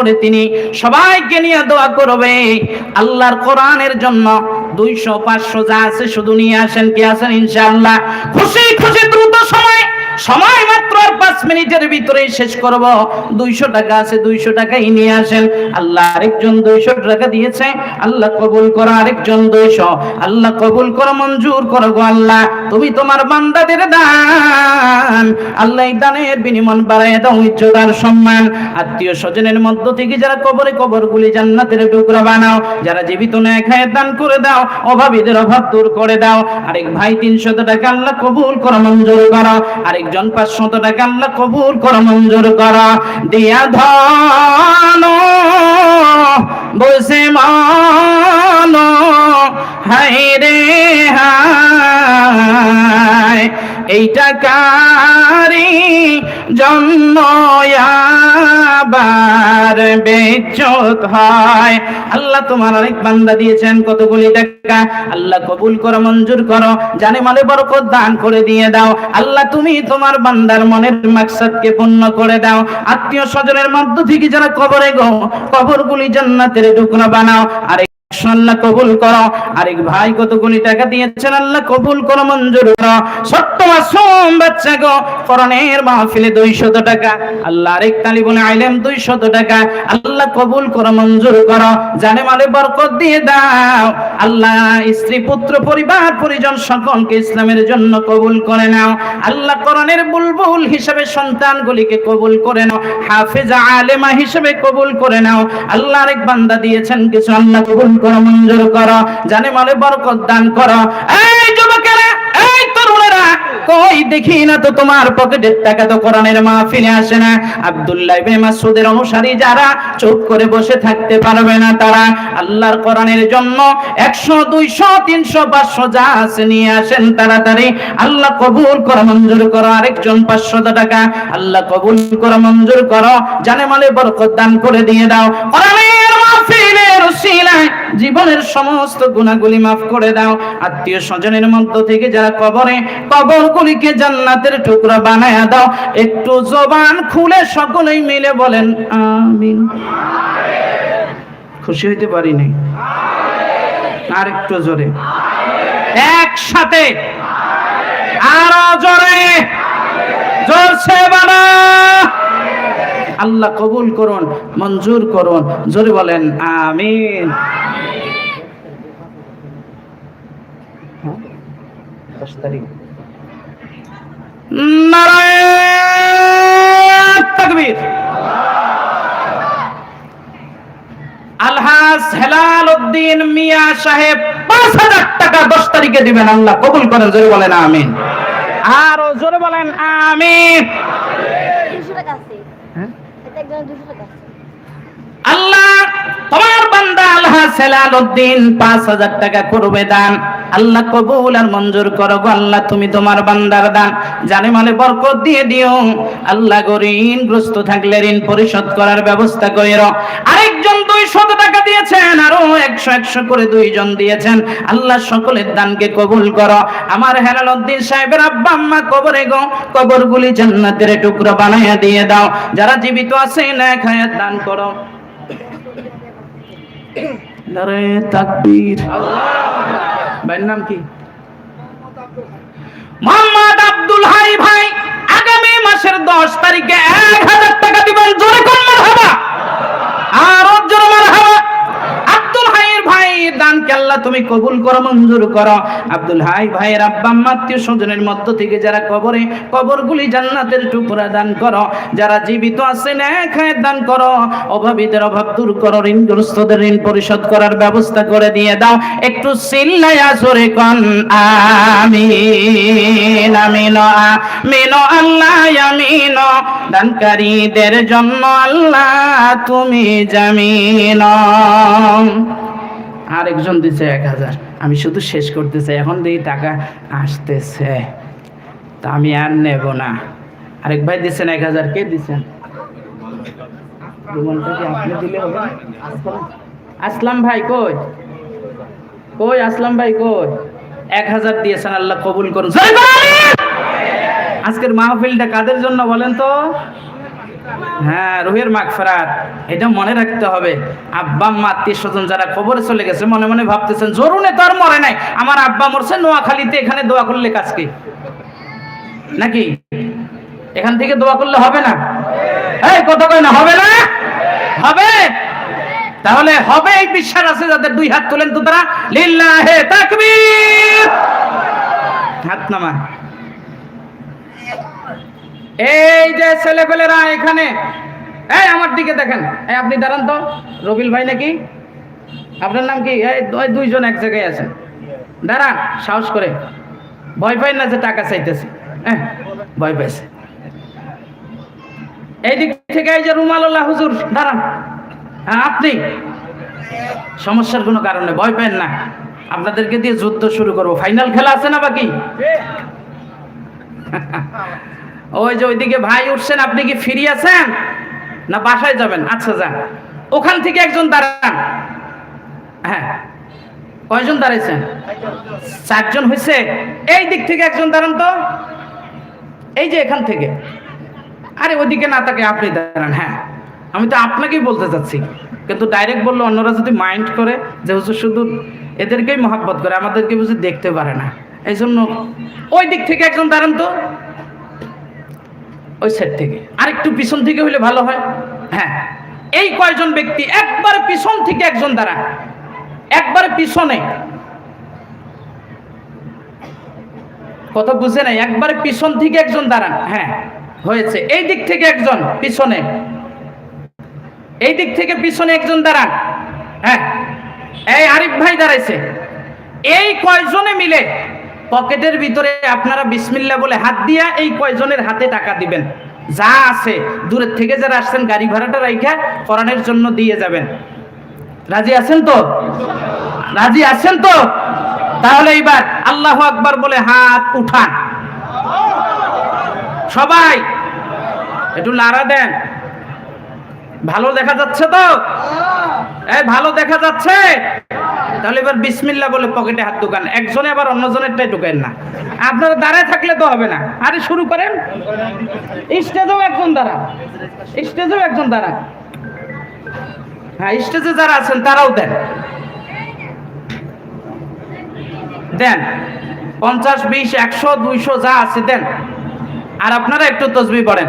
করে তিনি সবাইকে নিয়ে দোয়া করবে। আল্লাহর কোরআনের জন্য দুইশো পাঁচশো যা আছে শুধু নিয়ে আসেন, কি আসেন ইনশাআল্লাহ। খুশি খুশি, দ্রুত সময় সময় মাত্র আর পাঁচ মিনিটের ভিতরে শেষ করব। দুইশো টাকা আছে, দুইশো টাকাই নিয়ে আসেন। আল্লাহ আরেকজন দুইশো টাকা দিয়েছে। আল্লাহ কবুল করো আরেকজন দুইশো। আল্লাহ কবুল করো, মঞ্জুর করো গো আল্লাহ। তুমি তোমার বান্দাদের দান। আল্লাহ দানের বিনিময় বাড়াই দাও ইজ্জতার সম্মান। আত্মীয় স্বজনের মধ্য থেকে যারা কবরে কবর কবরগুলি জান্নাতের টুকরা বানাও, যারা জীবিত নেয় খায় দান করে দাও, অভাবীদের অভাব দূর করে দাও। আরেক ভাই তিনশত টাকা আল্লাহ কবুল করো, মঞ্জুর করো। আরেকজন পাঁচশত টাকা আল্লাহ কবুল কর, মঞ্জুর করা। দিয়া ধন বসে মান হাই রে হায়। এই টাকারি জন্ম বেচত হয়। আল্লাহ তোমার অনেক বান্দা দিয়েছেন কতগুলি টাকা? আল্লাহ কবুল করো, মঞ্জুর করো, জানে মালে বরকত দান করে দিয়ে দাও। আল্লাহ তুমি তোমার বান্দার মনের মাকসাদকে পূর্ণ করে দাও। আত্মীয় স্বজনের মধ্য থেকে যারা কবরে গো, কবরগুলি জান্নাতের টুকরা বানাও। আরে আল্লাহ কবুল করো। আরেক ভাই কতগুলি টাকা দিয়েছেন, আল্লাহ কবুল করো, মঞ্জুর করো। ছোট্ট মাসুম বাচ্চা গো করণের মাহফিলে দুইশত টাকা। আল্লাহ আরেক তালি বলে, আইলেম দুইশত টাকা। আল্লাহ কবুল করো, মঞ্জুর করো। জানে মালে বরকত দিয়ে দাও। আল্লাহ স্ত্রী, পুত্র, পরিবার, পরিজন সকলকে ইসলামের জন্য কবুল করে নাও। আল্লাহ করণের বুলবুল হিসেবে সন্তানগুলিকে কবুল করে নাও। হাফেজা আলেমা হিসেবে কবুল করে নাও। আল্লাহ আরেক বান্দা দিয়েছেন কিছু, আল্লাহ কবুল করো। মঞ্জুর করো, জানে মালে বরকত দান করো। এই যুবকেরা, এই তরুণেরা, কই দেখি না তো তোমার পকেটের টাকা তো কোরআনের মাহফিলে আসে না। আব্দুল্লাহ ইবনে মাসউদের অনুসারী যারা চুপ করে বসে থাকতে পারবে না তারা আল্লাহর কোরআনের জন্য 100 200 300 500 যা আছে নিয়ে আসেন তাড়াতাড়ি। আল্লাহ কবুল করো, মঞ্জুর করো, আরেকজন 500 টাকা আল্লাহ কবুল করো, মঞ্জুর করো। জানে মালে বরকত দান করে দিয়ে দাও। কোরআনের উসিলায় জীবনের সমস্ত গুণাগুলি মাফ করে দাও। আত্মীয় স্বজনের মধ্য থেকে যারা কবরে, কবরগুলিকে জান্নাতের টুকরা বানায়া দাও। একটু জবান খুলে সকলেই মিলে বলেন, আমিন। খুশি হইতে পারি নাই? আর একটু জোরে। একসাথে। আরও জোরে। জোরছে বানা আল্লাহ কবুল করুন, মঞ্জুর করুন। জোরে বলেন, আমিন হ্যাঁ? দশ তারিখ। নারায়ণ আলহাজ হেলাল উদ্দিন মিয়া সাহেব পাঁচ হাজার টাকা দশ তারিখে দিবেন আল্লাহ কবুল করেন জোরে বলেন আমিন। আরও জোরে বলেন আমিন। দুশো টাকা আছে। হ্যাঁ? আল্লাহ তোমার বান্দা আল্লাহ সেলাল উদ্দিন পাঁচ হাজার টাকা করবে দান। আল্লাহ কবুল আর মঞ্জুর করো গো আল্লাহ, তুমি তোমার বান্দার দান। জানে মানে বরকত দিয়ে দিও। আল্লাহ গো, ঋণগ্রস্ত থাকলে ঋণ পরিশোধ করার ব্যবস্থা করিও আরেকজন দুইশত টাকা দিয়েছেন, আরও একশো একশো করে দুইজন দিয়েছেন। আল্লাহ সকলের দানকে কবুল করো। আমার হেলাল উদ্দিন সাহেবের আব্বা আম্মা কবরে গো, কবরগুলি জান্নাতের টুকরো বানাইয়া দিয়ে দাও। যারা জীবিত আছে না খায়াত দান করো। নারে তাকবীর। ভাইয়ের নাম কি? মোহাম্মদ আব্দুল হাই ভাই, আগামী মাসের দশ তারিখে এক হাজার টাকা দিবেন। জোরে কোন মারহাবা তুমি কবুল করো, মঞ্জুর করো। আব্দুল হাই ভাইয়ের আব্বা, আত্মীয় স্বজনের মধ্য থেকে যারা কবরে, কবরগুলি জান্নাতের টুকরা দান করো। যারা জীবিত আছে খায় দান করো। অভাবীদের অভাব দূর করো, ঋণগ্রস্তদের ঋণ পরিশোধ করার ব্যবস্থা করে দিয়ে দাও। একটু সিল্লায়া জোরে কন, আমিন আমিন আমিন, আল্লাহ, আমিন। দানকারীদের জন্য আল্লাহ, তুমি জামিন। আরেকজন দিছে এক হাজার। আমি শুধু শেষ করতে চাই এখন দেখি টাকা আসতেছে। তা আমি আর নেব না। আরেক ভাই দিচ্ছেন এক হাজার, কে দিচ্ছেন? আসলাম ভাই, কই? কই আসলাম ভাই, কই? এক হাজার দিয়েছেন, আল্লাহ কবুল করুন। আজকের মাহফিলটা কাদের জন্য বলেন তো? হ্যাঁ রুহের মাগফিরাত, এটা মনে রাখতে হবে। আব্বা, আম্মা, আত্মীয় স্বজন যারা কবরে চলে গেছে, মনে মনে ভাবতেছেন জরুনে তো আর মরে নাই। আমার আব্বা মরছে, নোয়াখালীতে এখানে দোয়া করলে কাজ কি? নাকি? এখান থেকে দোয়া করলে হবে না? এই কথা কয় না, হবে না? হবে। তাহলে হবে এই বিশ্বাস আছে যাদের দুই হাত তোলেন তো তারা। লিল্লাহে তাকবীর। হাত নামা এই যে ছেলেপেলেরা এখানে এই আমার দিকে দেখেন। এই আপনি দাঁড়ান তো রবিল ভাই নাকি? আপনার নাম কি? এই দুইজন এক জায়গায় আছেন। দাঁড়ান সাহস করে। ভয় পাই না যে টাকা চাইতেছে। হ্যাঁ ভয় পাইছে। এই দিক থেকে এই যে রুমাল্লাহ হুজুর দাঁড়ান। হ্যাঁ আপনি। সমস্যার কোনো কারণে ভয় পেন না। আপনাদেরকে দিয়ে যুদ্ধ শুরু করব। ফাইনাল খেলা আছে না বাকি? ওই যে ওইদিকে ভাই উঠছেন, আপনি কি ফিরি আছেন? না বাসায় যাবেন? আচ্ছা যান। ওখান থেকে একজন দাঁড়ান। হ্যাঁ। কয়জন দাঁড়াইছেন? চারজন হয়েছে এই দিক থেকে একজন দাঁড়ান তো। এই যে এখান থেকে। আরে, ওইদিকে না তাকে আপনি দাঁড়ান। হ্যাঁ। আমি তো আপনাকেই বলতে চাচ্ছি। কিন্তু ডাইরেক্ট বলল অন্যরা যদি মাইন্ড করে যে হুজুর শুধু এদেরকেই মহাব্বত করে, আমাদেরকে বুঝি দেখতে পারে না। এই জন্য ওই দিক থেকে একজন দাঁড়ান তো। ওই সাইড থেকে। আরেকটু পিছন থেকে হলে ভালো হয়। হ্যাঁ। এই কয়জন ব্যক্তি? একবার পিছন থেকে একজন দাঁড়ান একবার পিছনে। কথা বুঝে নাই? একবার পিছন থেকে একজন দাঁড়ান হ্যাঁ হয়েছে। এই দিক থেকে একজন পিছনে। এই দিক থেকে পিছনে একজন দাঁড়ান হ্যাঁ। এই আরিফ ভাই দাঁড়াইছে। এই কয়জনে মিলে পকেটের ভিতরে আপনারা বিসমিল্লা বলে হাত দিয়া এই কয়জনের হাতে টাকা দিবেন। যা আছে, দূরের থেকে যারা আসছেন, গাড়ি ভাড়াটা রাইখা করানোর জন্য দিয়ে যাবেন। রাজি আছেন তো? রাজি আছেন তো? তাহলে এইবার আল্লাহ আকবার বলে হাত উঠান। সবাই, একটু লাড়া দেন। ভালো দেখা যাচ্ছে তো? ভালো দেখা যাচ্ছে? তাহলে এবার বিসমিল্লা বলে পকেটে হাত ঢুকান। একজনে আবার অন্যজনেরটাই ঢুকেন না। আপনারা দাঁড়ায় থাকলে তো হবে না। আরে শুরু করেন। স্টেজেও একজন দাঁড়া স্টেজেও একজন দাঁড়া হ্যাঁ স্টেজে যারা আছেন তারাও দেন। দেন। পঞ্চাশ, বিশ, একশো, দুইশো যা আছে দেন। আর আপনারা একটু তসবি পড়েন।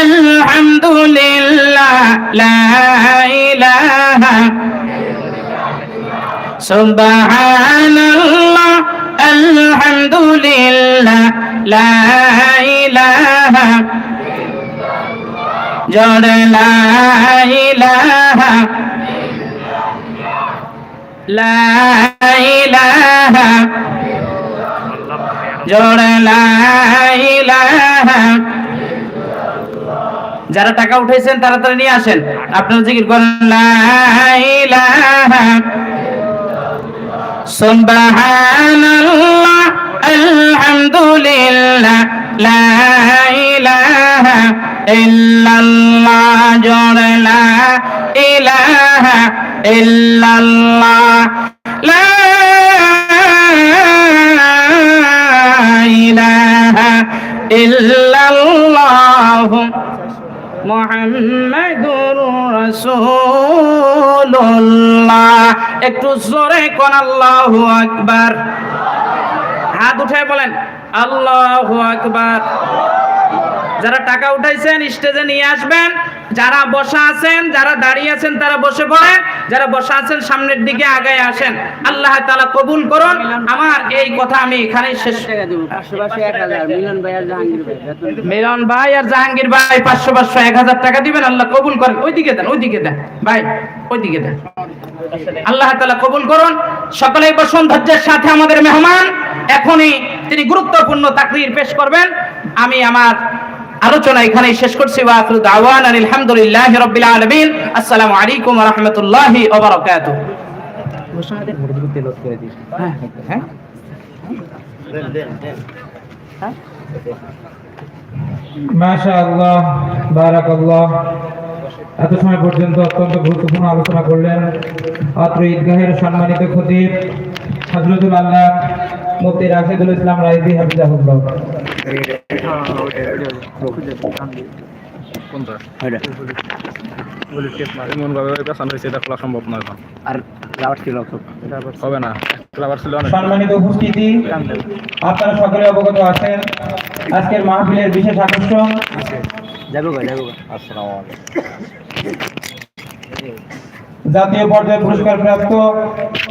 আলহামদুলিল্লাহ, লা ইলাহা সুবহানাল্লাহ, আলহামদুলিল্লাহ, লা ইলাহা জোরে লা ইলাহা লা ইলাহা জোরে লা ইলাহা যারা টাকা উঠাইছেন তাড়াতাড়ি নিয়ে আসেন। আপনারা জিকির করেন আলহামদুলিল্লাহ লা ইলাহা ইল্লাল্লাহ লা মুহাম্মাদুর রাসূলুল্লাহ। একটু জোরে কোন আল্লাহু আকবার। হাত উঠে বলেন আল্লাহু আকবার। যারা টাকা উঠাইছেন, স্টেজে নিয়ে আসবেন। যারা বসা আছেন, যারা দাঁড়িয়ে আছেন, তারা বসে পড়েন। যারা বসা আছেন, সামনের দিকে আগায় আসেন। আল্লাহ তাআলা কবুল করুন। আমার এই কথা আমি এখানেই শেষ মিলন ভাই আর জাহাঙ্গীর ভাই, পাঁচশো পাঁচশো এক হাজার টাকা দিবেন, আল্লাহ কবুল করেন। ওইদিকে দেন ওইদিকে দেন। ভাই, ওইদিকে দেন। আল্লাহ তালা কবুল করুন। সকলেই বসুন, ধৈর্যের সাথে আমাদের মেহমান। এখনই তিনি গুরুত্বপূর্ণ তাকরির পেশ করবেন। আমি আমার আলোচনা এখানেই শেষ করছি। আলহামদুলিল্লাহি আসসালামু আলাইকুম রাহমাতুল্লাহি হ্যাঁ বারাকাল্লাহ। এত সময় পর্যন্ত অত্যন্ত গুরুত্বপূর্ণ আলোচনা করলেন। অত্র ঈদগাহের সম্মানিত খতিব হজরতুল আল্লাহ মুফতি রাশিদুল ইসলাম রাইদি হাফিজাহুল্লাহ এমন ভাবে পেছানো হয়েছে এটা খোলা সম্ভব নয় এখন আর ছিল হবে না। ক্লাবার ছিল সম্মানিত উপস্থিতি আপনারা সকলে অবগত আছেন। আজকের মাহফিলের বিশেষ আকর্ষণ। যাব গো যাব গো। জাতীয় পর্যায়ে পুরস্কার প্রাপ্ত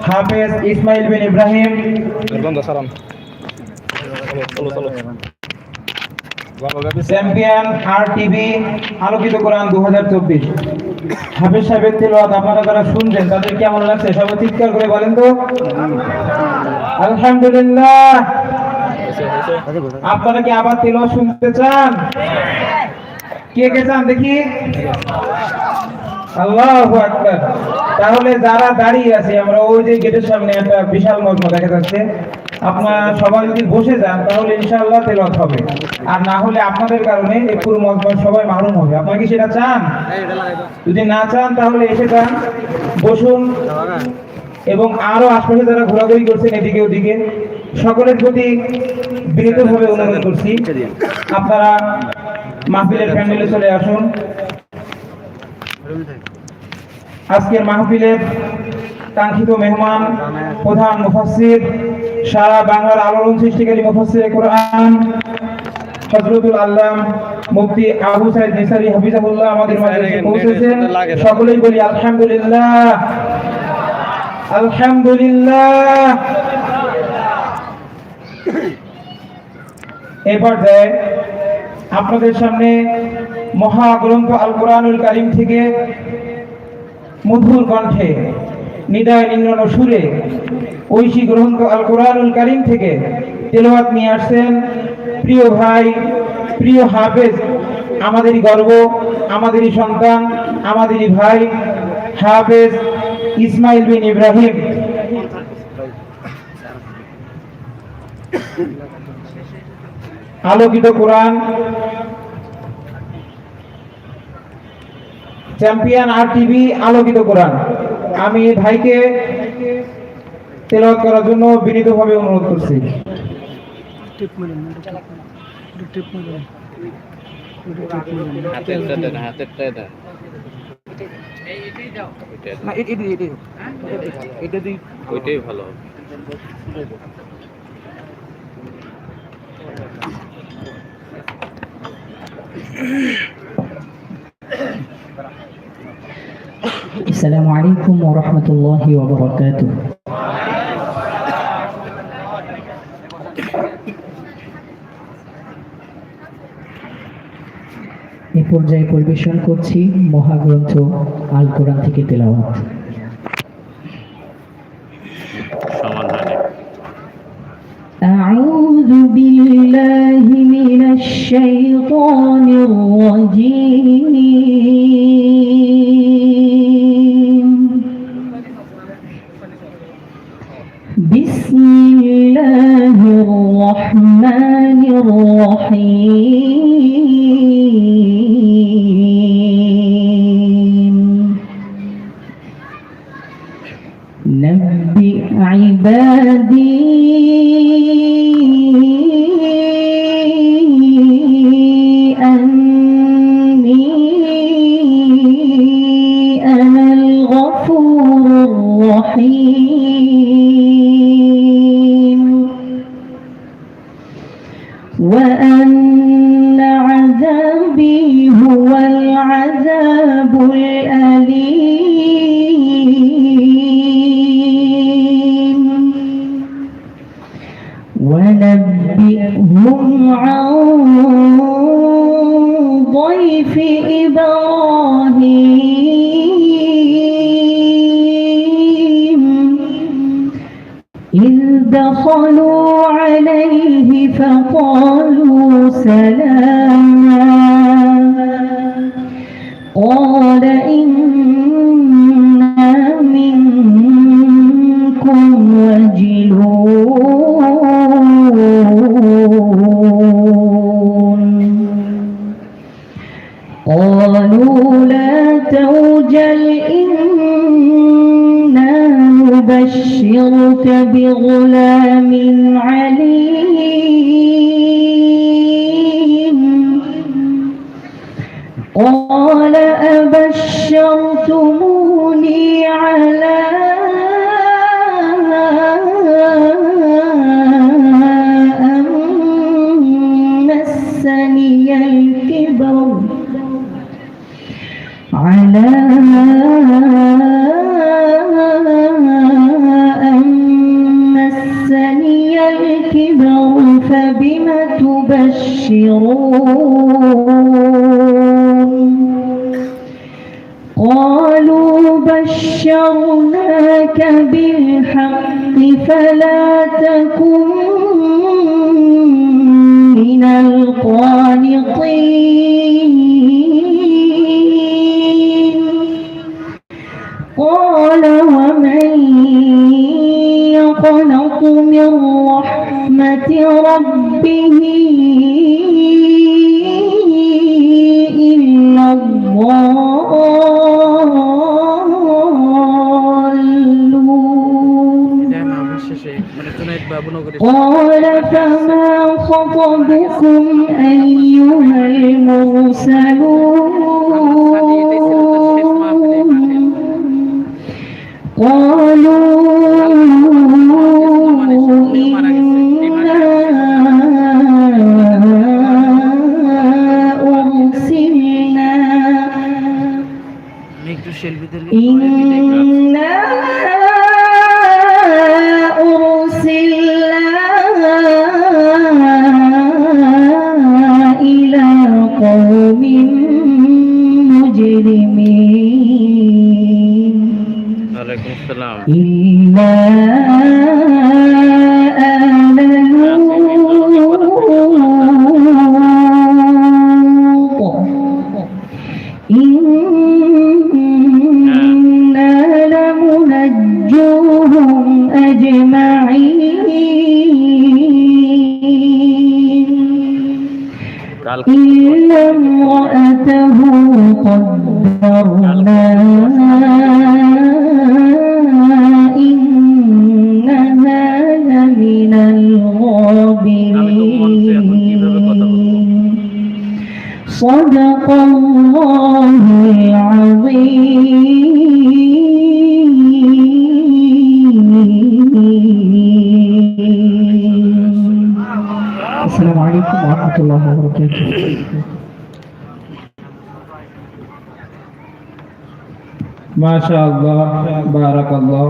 Hafez Ismail bin Ibrahim. Champion R TV আলোকিত কোরআন দু হাজার চব্বিশ। হাফেজ সাহেবের তেলাওয়াত আপনারা যারা শুনছেন তাদের কেমন লাগছে? সবাই চিৎকার করে বলেন তো। আলহামদুলিল্লাহ। আপনারা কি আবার তেলাওয়াত শুনতে চান? কে কে চান দেখি? তাহলে যারা দাঁড়িয়ে আছে, আমরা ওই যে গেটের সামনে একটা বিশাল মজমা দেখা যাচ্ছে। আপনারা সবাই যদি বসে যান, তাহলে ইনশাআল্লাহ তেলাওয়াত হবে। আর না হলে আপনাদের কারণে এই পুরো মজমা সবাই মারুম হবে। আপনারা কি সেটা চান? যদি না চান, তাহলে এসে যান, বসুন। এবং আরও আশপাশে যারা ঘোরাঘুরি করছেন, এদিকে ওদিকে, সকলের প্রতি বিনীতভাবে অনুরোধ করছি। আপনারা মাহফিলের প্যান্ডেলে চলে আসুন। আজকের মাহফিলের কাঙ্ক্ষিত মেহমান, প্রধান মুফাসসির, সারা বাংলার আলোড়ন সৃষ্টিকারী মুফাসসির কোরআন, হযরতুল আল্লাম মুফতি আবু সাইদ নিসারি হাফিজাহুল্লাহ আমাদের মাঝে পৌঁছেছেন। সকলেই বলি আলহামদুলিল্লাহ। আলহামদুলিল্লাহ। এই পর্যায়ে আপনাদের সামনে মহাগ্রন্থ আল কোরআনুল কারিম থেকে মধুর কণ্ঠে, নিদায় নিম্ন সুরে ঐশী গ্রন্থ আল কোরআনুল কারিম থেকে তেলাওয়াত নিয়ে আসছেন। প্রিয় ভাই, প্রিয় হাফেজ, আমাদেরই গর্ব, আমাদেরই সন্তান, আমাদেরই ভাই, হাফেজ ইসমাইল বিন ইব্রাহিম। আলোকিত কোরআন চ্যাম্পিয়ন আর টিভি আলোকিত কোরআন আমি ভাইকে তেলাওয়াত করার জন্য বিনীতভাবে অনুরোধ করছি ওইটাই ভালো হবে السلام عليكم ورحمة الله وبركاته এ পর্যায়ে পরিবেশন করছি মহাগ্রন্থ আল কোরআন থেকে তেলাওয়াত সমান হয়নি أعوذ بالله من الشيطان الرجيم পর قال أبشرتموني على بشرناك بالحق فلا تكن من القانطين. قال ومن يقنط من رحمة ربه قال فما خطبكم أيها المرسلون قالوا মাশাআল্লাহ বারাকাল্লাহ